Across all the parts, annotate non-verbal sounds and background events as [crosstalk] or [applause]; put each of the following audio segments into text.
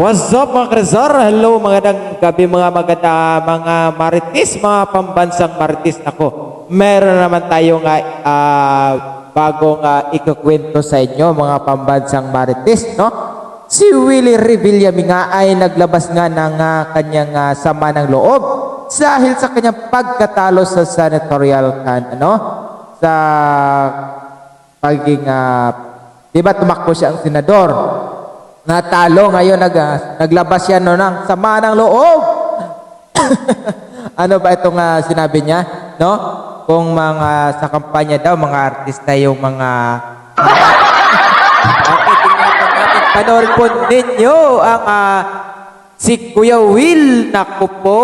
What's up mga Kresar? Hello magandang gabi mga maganda mga marites, mga pambansang marites. Ako, meron naman tayong uh, bagong uh, ikukwento sa inyo mga pambansang marites, no? Si Willie Revillami nga ay naglabas nga ng uh, kanyang uh, sama ng loob dahil sa kanyang pagkatalo sa senatorial kan ano sa pagiging uh, di ba tumakbo siya ang senador natalo ngayon nag, ah, naglabas siya no ng sama ng loob. [coughs] Ano ba itong ah, sinabi niya no? Kung mga sa kampanya daw mga artista yung mga [laughs] okay tingnan po natin panoorin po ninyo ang ah, si Kuya Will. Naku po.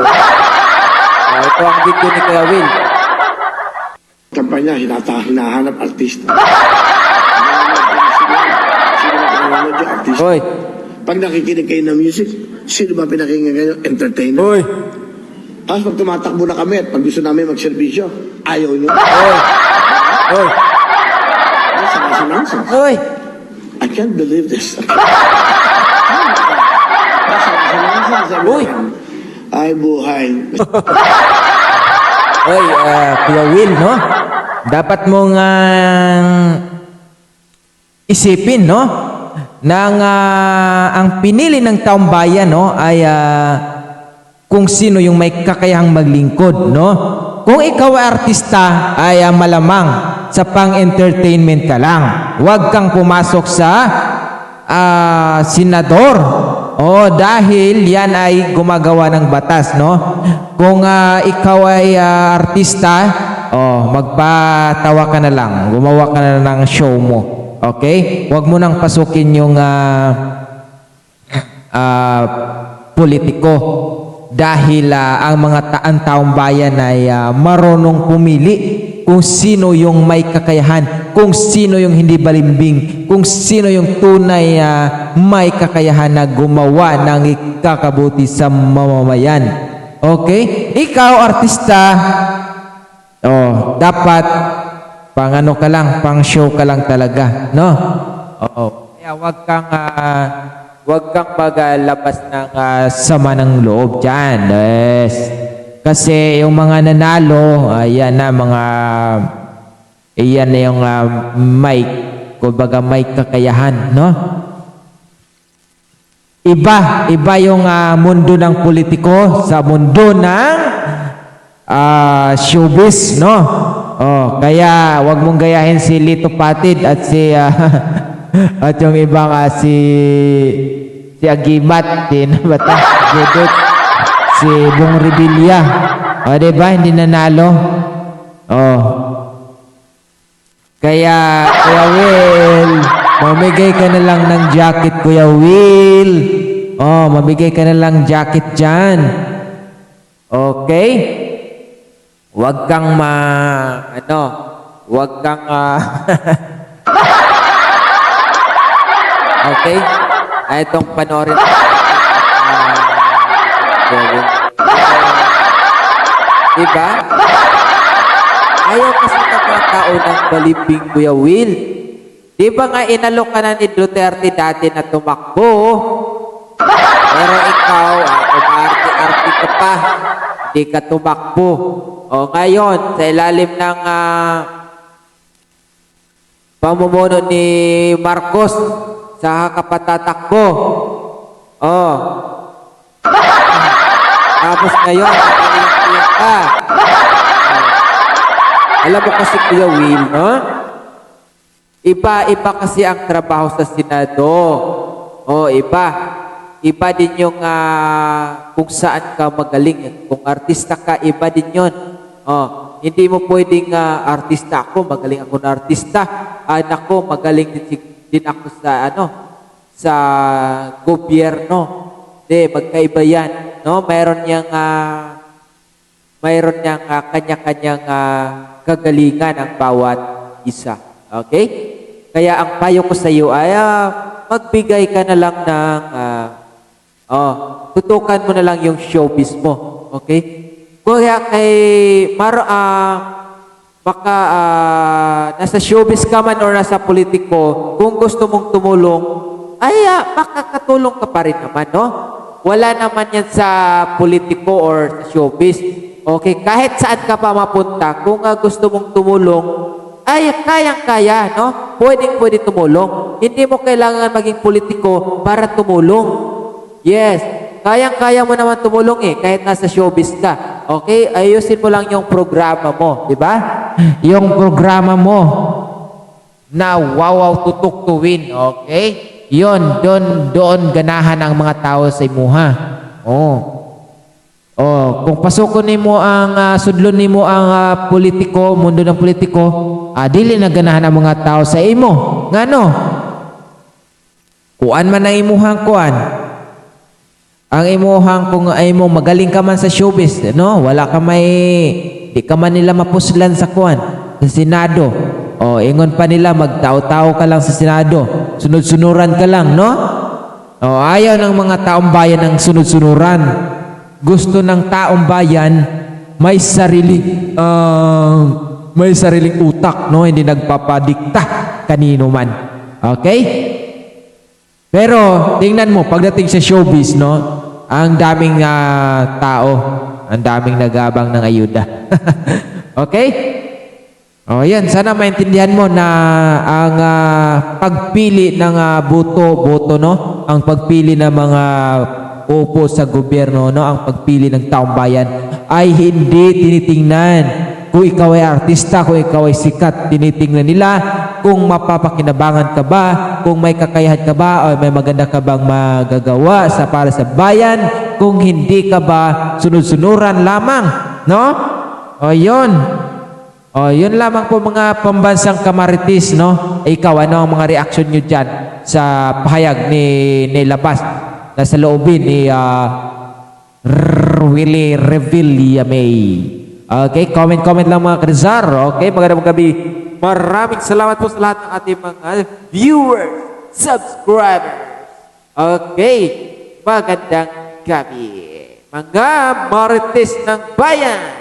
[laughs] Ah, ito ang video ni Kuya Will. Kampanya, hinata, hinahanap artista. [laughs] Yung artista? Hoy Pag nakikinig kayo ng music, sino ba pinakinggan kayo? Entertainer. Hoy Tapos pag tumatakbo na kami at pag gusto namin magserbisyo, ayaw nyo. Hoy Hoy That's nasa nonsense. Hoy I can't believe this. [laughs] Uy. Ay, buhay. [laughs] Oy, uh, Kuya Will, no? Dapat mong ah, isipin, no? Nang ah, ang pinili ng taong bayan, no, ay ah, kung sino yung may kakayahang maglingkod, no? Kung ikaw ay artista, ay ah, malamang sa pang-entertainment ka lang. Huwag kang pumasok sa ah, senador. Oh, dahil yan ay gumagawa ng batas, no? Kung ah, ikaw ay ah, artista, oh, magpatawa ka na lang. Gumawa ka na ng show mo. Okay? Huwag mo nang pasukin yung ah, ah, politiko dahil ah, ang mga ta- ang taong bayan ay ah, marunong pumili kung sino yung may kakayahan, kung sino yung hindi balimbing, kung sino yung tunay ah, may kakayahan na gumawa ng ikakabuti sa mamamayan. Okay? Ikaw, artista, oh, dapat pang ano ka lang, pang show ka lang talaga, no? Oo. Kaya wag kang ah, wag kang maglabas ng ah, sama ng loob diyan. Yes. Kasi yung mga nanalo, ayan na mga iyan na yung uh, mic, kumbaga may kakayahan, no? Iba, iba yung ah, mundo ng politiko sa mundo ng ah, showbiz, no? Oh, kaya wag mong gayahin si Lito Patid at si ah, [laughs] at yung ibang ah, si si Agimat, si ba to? Judith, si Bong Revilla. O, di ba? Hindi nanalo. Oh. Kaya, Kuya Will, mamigay ka na lang ng jacket, Kuya Will. Oh, mamigay ka na lang jacket dyan. Okay? Huwag kang ma... Ano? Huwag kang... ah, [laughs] okay? Ay, itong panorin. Ah, Kuya Will. Diba? Ayaw kasi ng mga tao ng balimbing Kuya Will. Di ba nga inalok ka na ni Duterte dati na tumakbo? Pero ikaw, ah, umarte-arte ka pa. Hindi ka tumakbo. O ngayon, sa ilalim ng ah, pamumuno ni Marcos sa kapatatakbo. Oh. Tapos ngayon, iiyak ka. Alam mo kasi Kuya Will, no? Iba-iba kasi ang trabaho sa Senado. O, iba. Iba din yung ah, kung saan ka magaling. Kung artista ka, iba din yun. O, hindi mo pwedeng ah, artista ako, magaling ako na artista. Anak ko, magaling din, din ako sa ano, sa gobyerno. Hindi, magkaiba yan. No? Mayroon niyang ah, mayroon niyang ah, kanya-kanyang ah, kagalingan ang bawat isa. Okay? Kaya ang payo ko sa iyo ay ah, magbigay ka na lang ng ah, oh, tutukan mo na lang yung showbiz mo. Okay? Kaya kay maro ah, baka ah, nasa showbiz ka man or nasa politiko, kung gusto mong tumulong, ay ah, makakatulong ka pa rin naman, no? Wala naman yan sa politiko or sa showbiz. Okay, kahit saan ka pa mapunta, kung ah, gusto mong tumulong, ay kayang-kaya, no? Pwedeng-pwede tumulong. Hindi mo kailangan maging politiko para tumulong. Yes, kayang-kaya mo naman tumulong eh, kahit nasa showbiz ka. Okay, ayusin mo lang yung programa mo, di ba? Yung programa mo na wawaw tutok to win, okay? Yon, doon, doon ganahan ang mga tao sa imuha. Oh. Oh, kung pasukon nimo ang uh, sudlon nimo ang ah, politiko, mundo ng politiko, ah, dili na ganahan ang mga tao sa imo. Ngano? Kuan man ang imuhang kuan. Ang imuhang kung ay mo magaling ka man sa showbiz, no? Wala ka may di ka man nila mapuslan sa kuan sa Senado. O ingon pa nila magtao-tao ka lang sa Senado. Sunod-sunuran ka lang, no? O ayaw ng mga taong bayan ng sunod-sunuran. Gusto ng taong bayan may sarili ah, may sariling utak, no? Hindi nagpapadikta kanino man. Okay? Pero tingnan mo pagdating sa showbiz no, ang daming ah, tao, ang daming nagabang ng ayuda. [laughs] okay? Oh, yan. Sana maintindihan mo na ang ah, pagpili ng ah, boto, boto no, ang pagpili ng mga upo sa gobyerno no, ang pagpili ng taong bayan ay hindi tinitingnan kung ikaw ay artista, kung ikaw ay sikat, tinitingnan nila kung mapapakinabangan ka ba, kung may kakayahan ka ba, o may maganda ka bang magagawa sa para sa bayan, kung hindi ka ba sunod-sunuran lamang, no? O yun. O yun lamang po mga pambansang kamaritis, no? Ikaw, ano ang mga reaction nyo dyan sa pahayag ni, ni Labas na sa loobin ni R- Willie Revillame. Okay, comment-comment lang mga Krizar. Okay, magandang gabi. Maraming salamat po sa lahat ng ating mga viewers, subscribers. Okay, magandang gabi. Mga marites ng bayan.